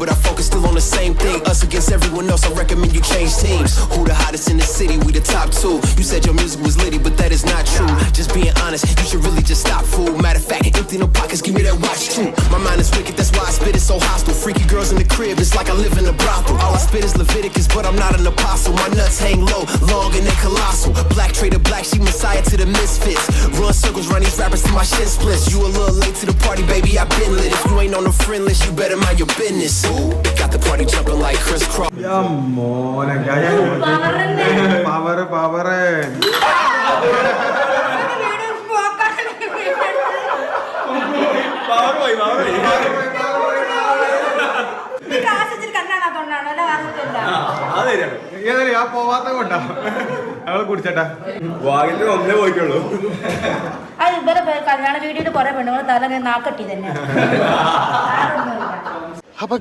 but our focus still on the same thing. Us against everyone else, I recommend you change teams. Who the hottest in the city? We the top two. You said your music was litty, but that is not true. Just being honest, you should really just stop, fool. Matter of fact, empty no pockets, give me that watch too. My mind is wicked, that's why I spit it so hostile. Freaky girls in the crib, it's like I live in a brothel. All I spit is Leviticus, but I'm not an apostle. My nuts hang low, long and they colossal. Black trader, black sheep messiah to the misfits. Run circles, run these rappers to my shit splits. You a little late to the party, baby, i been lit. If you ain't on the friend list, you better mind your business. Ooh, got the party jumping like Chris Cross. മോനെ power power ഏതായാലും ഞാൻ പോവാത്ത കൊണ്ടാ. ഞങ്ങൾ കുടിച്ചേട്ടാ. വാഗിന്റെ ഒന്നേ പോയിക്കുള്ളൂ അത് ഇവരെ കല്യാണ വീഡിയോയിൽ കൊറേ പെണ്ണുങ്ങൾ തല നാക്കട്ടി തന്നെ. അപ്പൊ